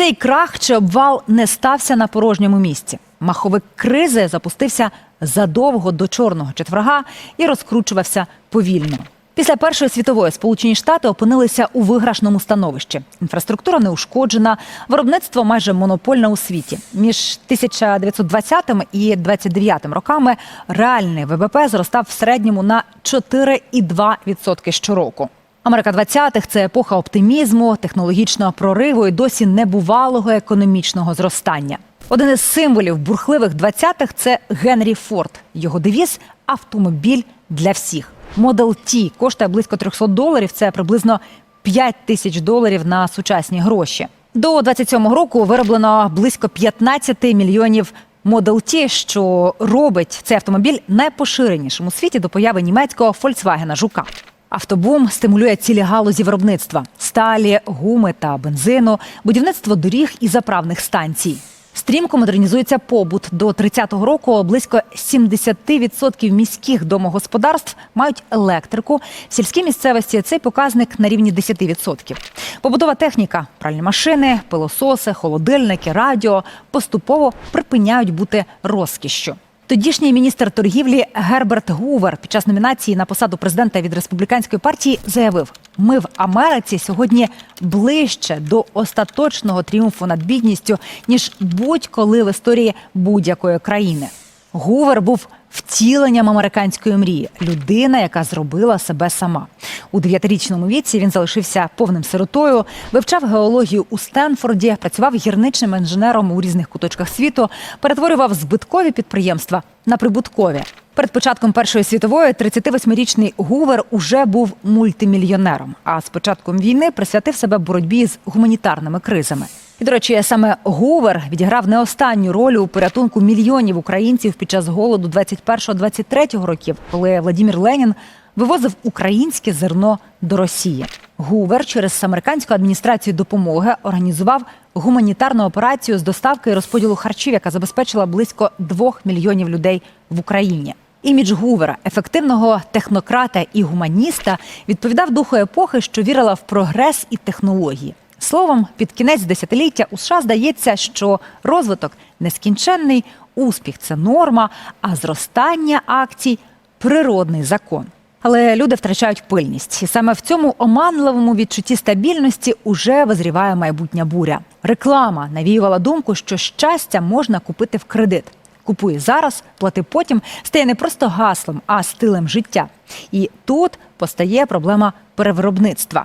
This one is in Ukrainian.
Цей крах чи обвал не стався на порожньому місці. Маховик кризи запустився задовго до чорного четверга і розкручувався повільно. Після Першої світової Сполучені Штати опинилися у виграшному становищі. Інфраструктура не ушкоджена, виробництво майже монопольне у світі. Між 1920 і 29 роками реальний ВВП зростав в середньому на 4,2% щороку. Америка 20-х – це епоха оптимізму, технологічного прориву і досі небувалого економічного зростання. Один із символів бурхливих 20-х – це Генрі Форд. Його девіз автомобіль для всіх. Model T коштує близько 300 доларів. Це приблизно 5 тисяч доларів на сучасні гроші. До 27-го року вироблено близько 15 мільйонів Model T, що робить цей автомобіль найпоширенішим у світі до появи німецького Volkswagen Жука. Автобум стимулює цілі галузі виробництва: сталі, гуми та бензину, будівництво доріг і заправних станцій. Стрімко модернізується побут. До 30-го року близько 70% міських домогосподарств мають електрику. В сільській місцевості цей показник на рівні 10%. Побутова техніка, пральні машини, пилососи, холодильники, радіо поступово припиняють бути розкішшю. Тодішній міністр торгівлі Герберт Гувер під час номінації на посаду президента від республіканської партії заявив: ми в Америці сьогодні ближче до остаточного тріумфу над бідністю ніж будь-коли в історії будь-якої країни. Гувер був втіленням американської мрії, людина, яка зробила себе сама. У дев'ятирічному віці він залишився повним сиротою, вивчав геологію у Стенфорді, працював гірничним інженером у різних куточках світу, перетворював збиткові підприємства на прибуткові. Перед початком Першої світової 38-річний Гувер уже був мультимільйонером. А з початком війни присвятив себе боротьбі з гуманітарними кризами. І, до речі, саме Гувер відіграв не останню роль у порятунку мільйонів українців під час голоду 21-23 років, коли Владімір Ленін вивозив українське зерно до Росії. Гувер через американську адміністрацію допомоги організував гуманітарну операцію з доставки і розподілу харчів, яка забезпечила близько двох мільйонів людей в Україні. Імідж Гувера, ефективного технократа і гуманіста, відповідав духу епохи, що вірила в прогрес і технології. Словом, під кінець десятиліття у США здається, що розвиток нескінченний, успіх це норма, а зростання акцій природний закон. Але люди втрачають пильність, і саме в цьому оманливому відчутті стабільності уже визріває майбутня буря. Реклама навіювала думку, що щастя можна купити в кредит. Купуй зараз, плати потім стає не просто гаслом, а стилем життя. І тут постає проблема перевиробництва.